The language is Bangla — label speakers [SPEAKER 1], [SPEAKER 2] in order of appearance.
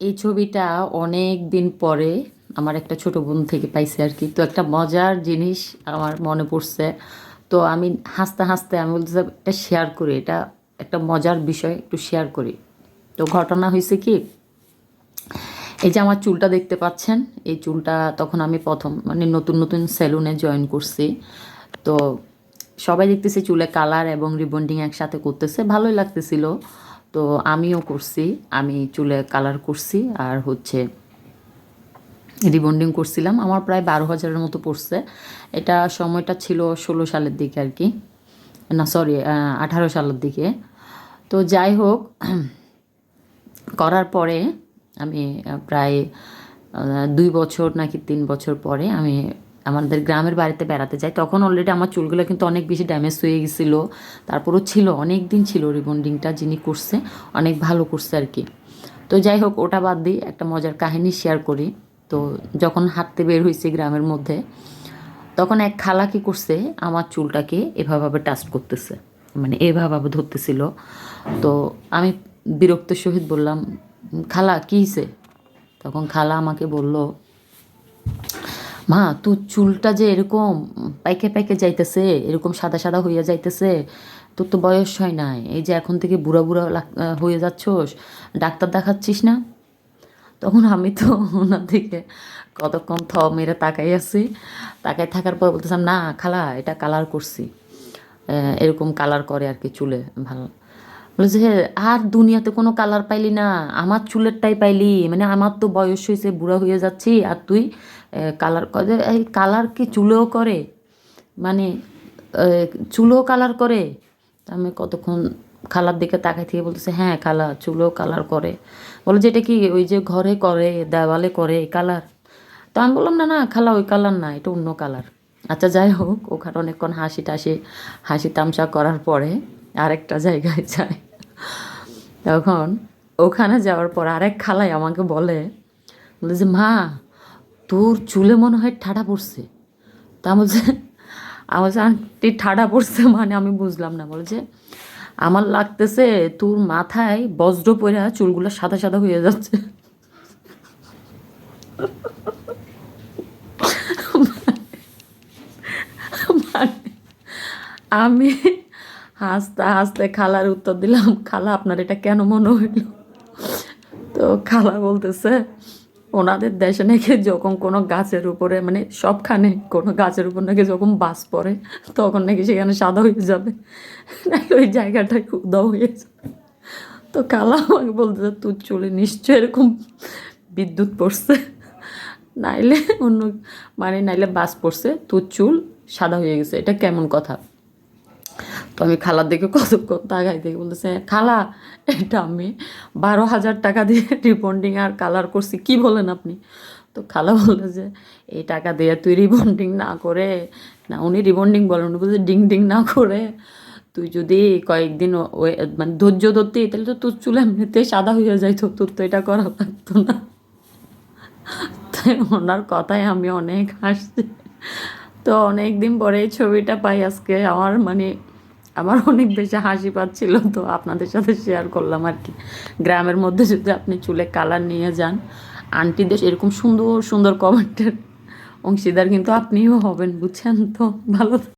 [SPEAKER 1] এই ছবিটা অনেক দিন পরে আমার একটা ছোট বোন থেকে পাইছে আর কি। তো একটা মজার জিনিস আমার মনে পড়ছে। তো আমি হাসতে হাসতে আমি বলতেছিলাম এটা শেয়ার করি, এটা একটা মজার বিষয়, একটু শেয়ার করি। তো ঘটনা হয়েছে কি, এই যে আমার চুলটা দেখতে পাচ্ছেন, এই চুলটা তখন আমি প্রথম মানে নতুন নতুন সেলুনে জয়েন করছি। তো সবাই দেখতেছে চুলে কালার এবং রিবন্ডিং একসাথে করতেছে, ভালোই লাগতেছিল। তো আমিও করছি, আমি চুলে কালার করছি আর হচ্ছে রিবন্ডিং করছিলাম। আমার প্রায় বারো হাজারের মতো পড়ছে। এটা সময়টা ছিল ষোলো সালের দিকে আর কি। না সরি আঠারো সালের দিকে। তো যাই হোক, করার পরে আমি প্রায় দুই বছর নাকি তিন বছর পরে আমি আমাদের গ্রামের বাড়িতে বেড়াতে যাই তখন অলরেডি আমার চুলগুলো কিন্তু অনেক বেশি ড্যামেজ হয়ে গেছিল। তারপরও ছিল অনেক দিন ছিল রিবন্ডিংটা যিনি করছে, অনেক ভালো করছে আর কি। তো যাই হোক, ওটা বাদ দিই একটা মজার কাহিনী শেয়ার করি। তো যখন হাঁটতে বের হয়েছি গ্রামের মধ্যে, তখন এক খালা কি করছে, আমার চুলটাকে এভাবে টাচ করতেছে মানে এভাবে ধরতেছিল। তো আমি বিরক্ত সহিত বললাম, খালা, কী তখন খালা আমাকে বলল মা তোর চুলটা যে এরকম পাইকে পাইকে যাইতেছে এরকম সাদা সাদা হইয়া যাইতেছে তোর তো বয়স হয় নাই। এই যে এখন থেকে বুড়া বুড়া হয়ে যাচ্ছস ডাক্তার দেখাচ্ছিস না? তখন আমি তো ওনার দিকে কতক্ষণ থ মেরে তাকাই আছি। তাকাই থাকার পর বলতেছিলাম না খালা এটা কালার করছি। এরকম কালার করে আর কি চুলে ভালো। বলেছে "হে, আর দুনিয়াতে কোনো কালার পাইলি না আমার চুলেরটাই পাইলি। মানে আমার তো বয়স হয়েছে বুড়া হয়ে যাচ্ছি আর তুই কালার এই কালার কি চুলেও করে? মানে চুলও কালার করে? আমি কতক্ষণ খালার দিকে তাকাই থেকে বলতেছে হ্যাঁ খালা, চুলও কালার করে। বলে যে এটা কি ওই যে ঘরে করে, দেওয়ালে করে কালার তো আমি বললাম, না না, খালা, ওই কালার না, এটা অন্য কালার আচ্ছা যাই হোক, ওখানে অনেকক্ষণ হাসি টাসি হাসি তামসা করার পরে আরেকটা জায়গায় যায়। তখন ওখানে যাওয়ার পর আরেক খালাই আমাকে বলে বলে যে, মা তোর চুলে মনে হয় ঠাডা পড়ছে। তা বলছে আমার আন্টি ঠাডা পড়ছে মানে আমি বুঝলাম না। বলছে আমার লাগতেছে তোর মাথায় বজ্র পরে চুলগুলো সাদা সাদা হয়ে যাচ্ছে। মানে আমি হাসতে হাসতে খালার উত্তর দিলাম, খালা, আপনার এটা কেন মনে হইল? তো খালা বলতেছে ওনাদের দেশে নাকি যখন কোনো গাছের উপরে মানে সবখানে কোনো গাছের উপর নাকি যখন বাস পড়ে, তখন নাকি সেখানে সাদা হয়ে যাবে। নাকি ওই জায়গাটায় উদাও হয়ে যাবে। তো খালা আমাকে বলতেছে তুই চলে নিশ্চয় এরকম বিদ্যুৎ পড়ছে। নাইলে অন্য মানে নাইলে বাস পড়ছে, তোর চুল সাদা হয়ে গেছে। এটা কেমন কথা? তো আমি খালার দিকে কতক্ষণ তাকাই দেখে, বলতেছে, খালা, এটা আমি বারো হাজার টাকা দিয়ে রিবন্ডিং আর কালার করছি, কি বলেন আপনি? তো খালা বলল যে, এই টাকা দিয়ে তুই রিবন্ডিং না করে, না উনি রিবন্ডিং বলেন, উনি বলছে ডিং ডিং না করে, তুই যদি কয়েকদিন মানে ধৈর্য ধরতি, তাহলে তো তোর চুল এমনিতেই সাদা হয়ে যাইতো, তোর তো এটা করা লাগতো না। তাই ওনার কথায় আমি অনেক হাসছি। তো অনেক দিন পরে এই ছবিটা পাই আজকে, আমার মানে আমার অনেক বেশি হাসি পাচ্ছিল তো আপনাদের সাথে শেয়ার করলাম আর কি। গ্রামের মধ্যে যদি আপনি চুলে কালার নিয়ে যান আন্টিদের এরকম সুন্দর সুন্দর কমেন্টের অংশীদার কিন্তু আপনিও হবেন, বুঝছেন তো? ভালো